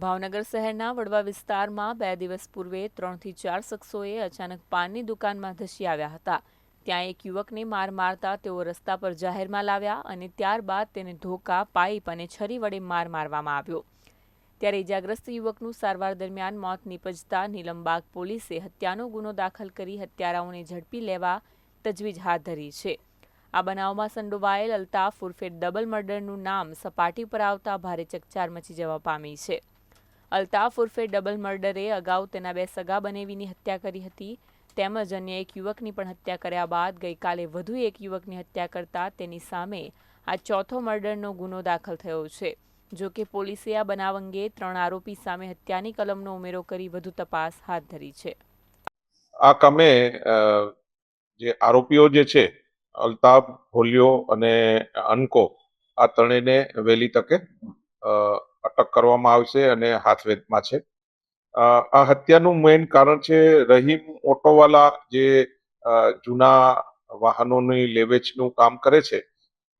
ભાવનગર શહેરના વડવા વિસ્તારમાં બે દિવસ પૂર્વે ત્રણથી ચાર શખ્સોએ અચાનક પાનની દુકાનમાં ધસી આવ્યા હતા. ત્યાં એક યુવકને માર મારતા તેઓ રસ્તા પર જાહેરમાં લાવ્યા અને ત્યારબાદ તેને ધોકા, પાઇપ અને છરી વડે માર મારવામાં આવ્યો. ત્યારે ઇજાગ્રસ્ત યુવકનું સારવાર દરમિયાન મોત નીપજતા નીલમબાગ પોલીસે હત્યાનો ગુનો દાખલ કરી હત્યારાઓને ઝડપી લેવા તજવીજ હાથ ધરી છે. આ બનાવમાં સંડોવાયેલ અલ્તાફ ઉર્ફે ડબલ મર્ડરનું નામ સપાટી પર આવતા ભારે ચકચાર મચી જવા પામી છે. અલ્તાફ ઉર્ફે ડબલ મર્ડરે અગાઉ તેના બે સગા બનેવીની હત્યા કરી હતી. તેમજ અન્ય એક યુવકની પણ હત્યા કર્યા બાદ ગઈકાલે વધુ એક યુવકની હત્યા કરતા તેની સામે આ ચોથો મર્ડરનો ગુનો દાખલ થયો છે. જો કે પોલીસે આ બનાવ અંગે ત્રણ આરોપી સામે હત્યાની કલમનો ઉમેરો કરી વધુ તપાસ હાથ ધરી છે. આ કામે જે આરોપીઓ જે છે, અલ્તાફ, હોલિયો અને અનકો, આ ત્રણેયને વહેલી તકે અટક કરવામાં આવશે અને હાથવેધમાં છે. આ હત્યાનું મેઇન કારણ છે રહીમ ઓટોવાલા જે જૂના વાહનોની લેવેચનું કામ કરે છે,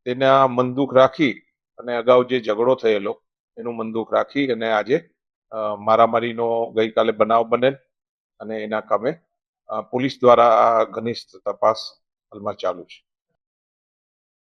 તેના મનદુખ રાખી અને અગાઉ જે ઝઘડો થયેલો, એનું મનદુખ રાખી અને આજે મારામારીનો ગઈકાલે બનાવ બનેલ અને એના કામે પોલીસ દ્વારા આ ઘનિષ્ઠ તપાસ હાલમાં ચાલુ છે.